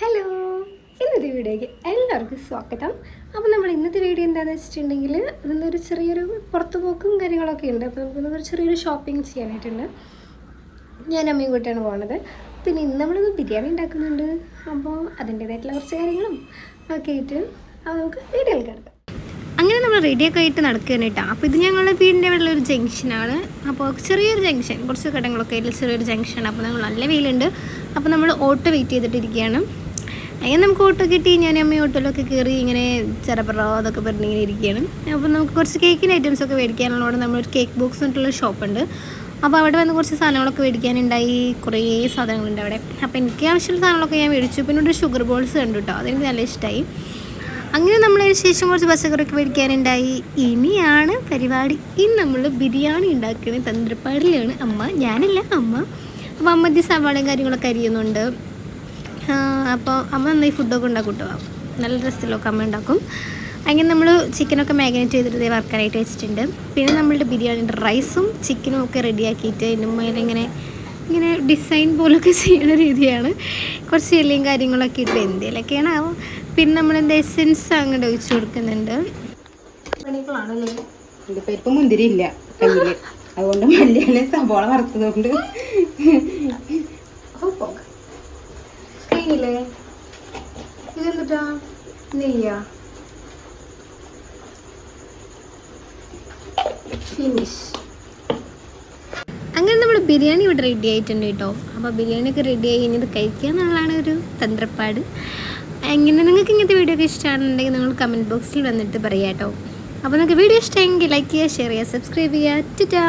Hello ഇന്നത്തെ വീഡിയോയ്ക്ക് എല്ലാവർക്കും സ്വാഗതം. അപ്പോൾ നമ്മൾ ഇന്നത്തെ വീഡിയോ എന്താണെന്ന് വെച്ചിട്ടുണ്ടെങ്കിൽ ഇന്നൊരു ചെറിയൊരു പുറത്തുപോക്കും കാര്യങ്ങളൊക്കെ ഉണ്ട്. അപ്പോൾ നമുക്ക് ഒരു ചെറിയൊരു ഷോപ്പിംഗ് ചെയ്യാനായിട്ടുണ്ട്. ഞാൻ അമ്മയും കൂട്ടിയാണ് പോകുന്നത് പിന്നെ ഇന്ന് നമ്മളിന്ന് ബിരിയാണി ഉണ്ടാക്കുന്നുണ്ട്. അപ്പോൾ അതിന്റേതായിട്ടുള്ള കുറച്ച് കാര്യങ്ങളും ഒക്കെ ആയിട്ട് അപ്പോൾ നമുക്ക് വീഡിയോയിൽ കിടക്കാം. അങ്ങനെ നമ്മൾ റെഡിയൊക്കെ ആയിട്ട് നടക്കുകയാണ് കേട്ടോ. അപ്പോൾ ഇത് ഞങ്ങളുടെ വീടിന്റെ വെള്ള ഒരു ജംഗ്ഷനാണ് അപ്പോൾ ചെറിയൊരു ജംഗ്ഷൻ കുറച്ച് കടങ്ങളൊക്കെ ആയിട്ട് ചെറിയൊരു ജംഗ്ഷനാണ് അപ്പോൾ നമ്മൾ നല്ല വെയിലുണ്ട്. അപ്പോൾ നമ്മൾ ഓട്ടോ വെയിറ്റ് ചെയ്തിട്ടിരിക്കുകയാണ് അങ്ങനെ നമുക്ക് ഓട്ടോ കിട്ടി. ഞാൻ അമ്മ ഓട്ടോയിലൊക്കെ കയറി ഇങ്ങനെ ചെറപ്പറോ അതൊക്കെ പറഞ്ഞിങ്ങനെ ഇരിക്കുകയാണ്. അപ്പോൾ നമുക്ക് കുറച്ച് കേക്കിന്റെ ഐറ്റംസ് ഒക്കെ മേടിക്കാനുള്ളതുകൊണ്ട് നമ്മളൊരു കേക്ക് ബോക്സ് എന്നിട്ടുള്ള ഷോപ്പുണ്ട് അപ്പോൾ അവിടെ വന്ന് കുറച്ച് സാധനങ്ങളൊക്കെ മേടിക്കാനുണ്ടായി. കുറേ സാധനങ്ങളുണ്ട് അവിടെ. അപ്പോൾ എനിക്ക് ആവശ്യമുള്ള സാധനങ്ങളൊക്കെ ഞാൻ മേടിച്ചു. പിന്നെ ഒരു ഷുഗർ ബോൾസ് കണ്ടു കേട്ടോ അതെനിക്ക് നല്ല ഇഷ്ടമായി അങ്ങനെ നമ്മൾ ശേഷം കുറച്ച് പച്ചക്കറിയൊക്കെ മേടിക്കാനുണ്ടായി. ഇനിയാണ് പരിപാടി. ഇനി നമ്മൾ ബിരിയാണി ഉണ്ടാക്കുന്നത് തന്ത്രപ്പാടിലാണ്. അമ്മ ഞാനല്ല അമ്മ. അപ്പോൾ അമ്മ സവാളയും കാര്യങ്ങളൊക്കെ അരിയുന്നുണ്ട്. അപ്പോൾ അമ്മ നന്നായി ഫുഡൊക്കെ ഉണ്ടാക്കും കേട്ടോ നല്ല ഡ്രസ്സിലൊക്കെ അമ്മ ഉണ്ടാക്കും. അങ്ങനെ നമ്മൾ ചിക്കനൊക്കെ മാഗ്നേറ്റ് ചെയ്തിട്ട് വറുക്കാനായിട്ട് വെച്ചിട്ടുണ്ട്. പിന്നെ നമ്മളുടെ ബിരിയാണിന്റെ റൈസും ചിക്കനും ഒക്കെ റെഡിയാക്കിയിട്ട് അതിന്റെ മേലെ ഇങ്ങനെ ഡിസൈൻ പോലൊക്കെ ചെയ്യുന്ന രീതിയാണ്. കുറച്ച് എല്ലിയും കാര്യങ്ങളൊക്കെ ഇട്ട് എന്തെങ്കിലുമൊക്കെയാണ് ആവും പിന്നെ നമ്മൾ എന്താ എസെൻസ് അങ്ങോട്ട് ഒഴിച്ചു കൊടുക്കുന്നുണ്ട്. മുന്തിരി ഇല്ല അതുകൊണ്ട് മല്ലിയാണ് സബോള വറുത്തതുകൊണ്ട്. കഴിഞ്ഞില്ലേ ഇതെന്താ നെയ്യാ. ഫിനിഷ് അങ്ങനെ നമ്മൾ ബിരിയാണി ഇവിടെ റെഡി ആയിട്ടുണ്ട് കേട്ടോ. അപ്പോൾ ബിരിയാണി ഒക്കെ റെഡി ആയി കഴിഞ്ഞത് കഴിക്കുക എന്നുള്ളതാണ് ഒരു തന്ത്രപ്പാട്. എങ്ങനെ നിങ്ങൾക്ക് ഇങ്ങനത്തെ വീഡിയോ ഒക്കെ ഇഷ്ടമാണെന്നുണ്ടെങ്കിൽ നിങ്ങൾ കമന്റ് ബോക്സിൽ വന്നിട്ട് പറയാം കേട്ടോ. അപ്പോൾ നിങ്ങൾക്ക് വീഡിയോ ഇഷ്ടമെങ്കിൽ ലൈക്ക് ചെയ്യുക ഷെയർ ചെയ്യുക സബ്സ്ക്രൈബ് ചെയ്യുക. ടാ